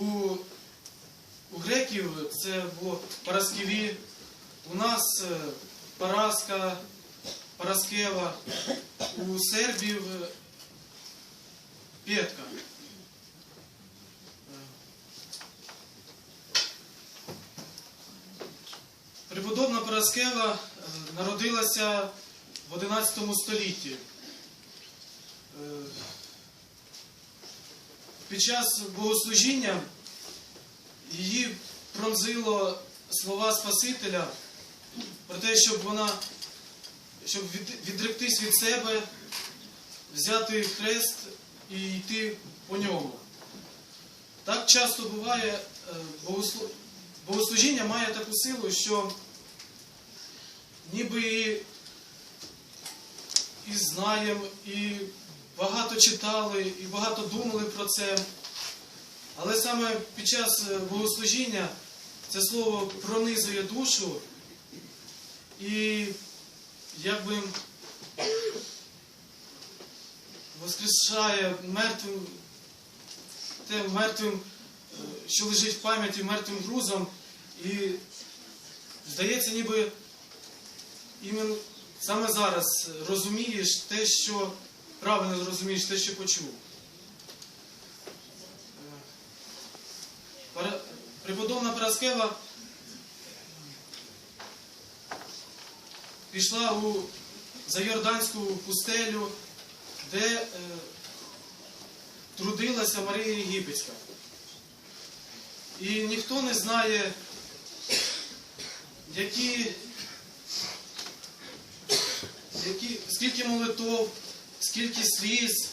у, у греків це було Параскеві, у нас е, Параска, Параскева, у сербів е, Петка. Е, Преподобна Параскева народилася в 11 столітті. Під час богослужіння її пронзило слова Спасителя про те, щоб вона щоб відректись від себе, взяти хрест і йти по ньому. Так часто буває, е, богослужіння має таку силу, що ніби і, і знаємо, і багато читали, і багато думали про це. Але саме під час е, богослужіння це слово пронизує душу і якби воскрешає мертвим, те мертвим, е, що лежить в пам'яті мертвим грузом, і здається, ніби іменно саме зараз розумієш те, що правильно розумієш те, що почув. Е, Преподобна Параскева пішла у Зайорданську пустелю, де е, трудилася Марія Єгипетська. І ніхто не знає, які, які, скільки молитов, скільки сліз,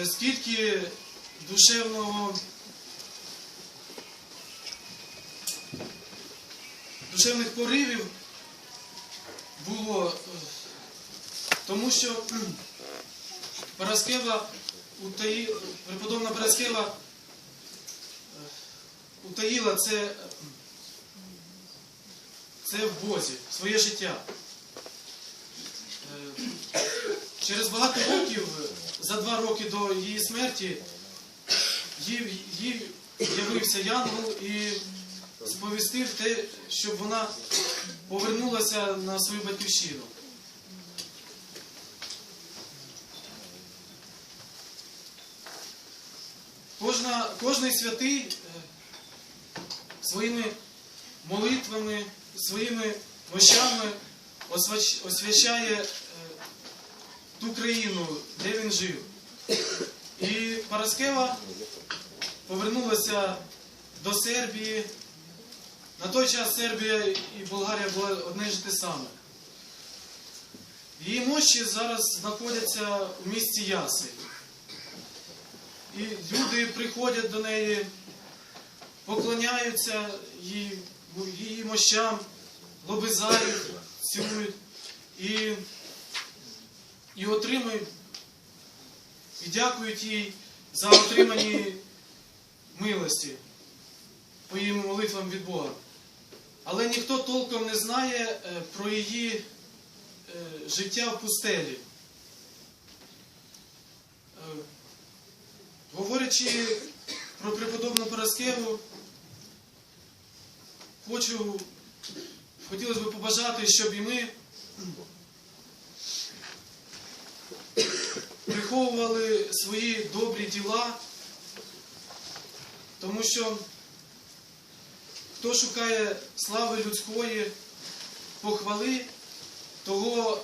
е, скільки душевного, душевних поривів було, е, тому що Параскева преподобна Параскева е, утаїла це, це в Бозі, своє життя. Через багато років, за два роки до її смерті, їй, їй явився Янгол і сповістив те, щоб вона повернулася на свою батьківщину. Кожна, кожний святий е, своїми молитвами, своїми мощами е, ту країну, де він жив. І Параскева повернулася до Сербії. На той час Сербія і Болгарія були одне ж те саме. Її мощі зараз знаходяться у місті Яси. І люди приходять до неї, поклоняються їй, її мощам, лобизають, цілують і, і отримують, і дякують їй за отримані милості по її молитвам від Бога. Але ніхто толком не знає е, про її е, життя в пустелі. Е, Говорячи про преподобну Параскеву, хочу, хотілося б побажати, щоб і ми приховували свої добрі діла, тому що хто шукає слави людської, похвали, того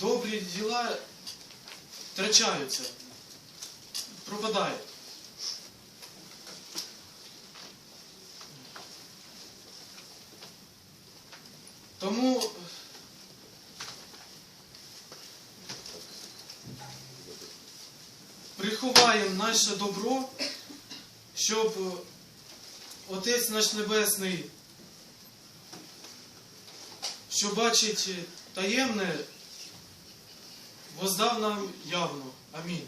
добрі діла втрачаються, пропадають. Тому приховаємо наше добро, щоб Отець наш Небесний, що бачить таємне, воздав нам явно. Амінь.